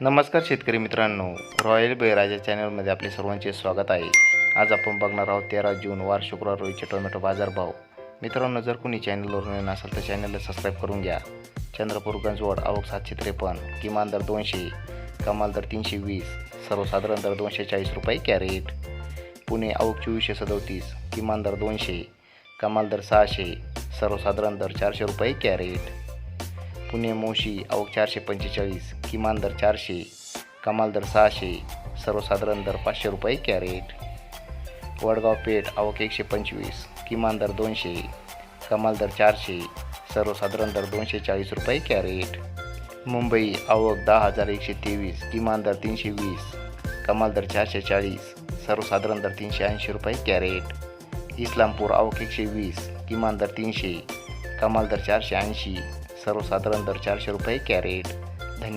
नमस्कार शेतकरी मित्रांनो. रॉयल बेराजा चॅनलमध्ये आपले सर्वांचे स्वागत आहे. आज आपण बघणार आहोत तेरा जून वार शुक्रवार रोजीचे टोमॅटो बाजारभाव मित्रांनो जर कोणी चॅनलवर नवीन असेल तर चॅनलला सबस्क्राईब करून घ्या. चंद्रपूर गंजवड आवक सातशे त्रेपन्न किमान दर दोनशे कमाल दर तीनशे वीस सर्वसाधारण दर दोनशे चाळीस रुपये कॅरेट. पुणे आवक चोवीसशे सदोतीस किमान दर दोनशे कमाल दर सहाशे सर्वसाधारण दर चारशे रुपये कॅरेट. पुणे मोशी आवक चारशे पंचेचाळीस किमान दर चारशे कमाल दर सहाशे सर्वसाधारण दर पाचशे रुपये कॅरेट. वडगाव पेठ आवक एकशे पंचवीस किमान दर दोनशे कमाल दर चारशे सर्वसाधारण दर दोनशे चाळीस रुपये कॅरेट. मुंबई आवक दहा हजार एकशे तेवीस किमान दर तीनशे वीस कमाल दर चारशे चाळीस सर्वसाधारण दर तीनशे ऐंशी रुपये कॅरेट. इस्लामपूर आवक एकशे वीस किमान दर तीनशे कमाल दर चारशे ऐंशी सर्वसाधारण दर चारशे रुपये कॅरेट.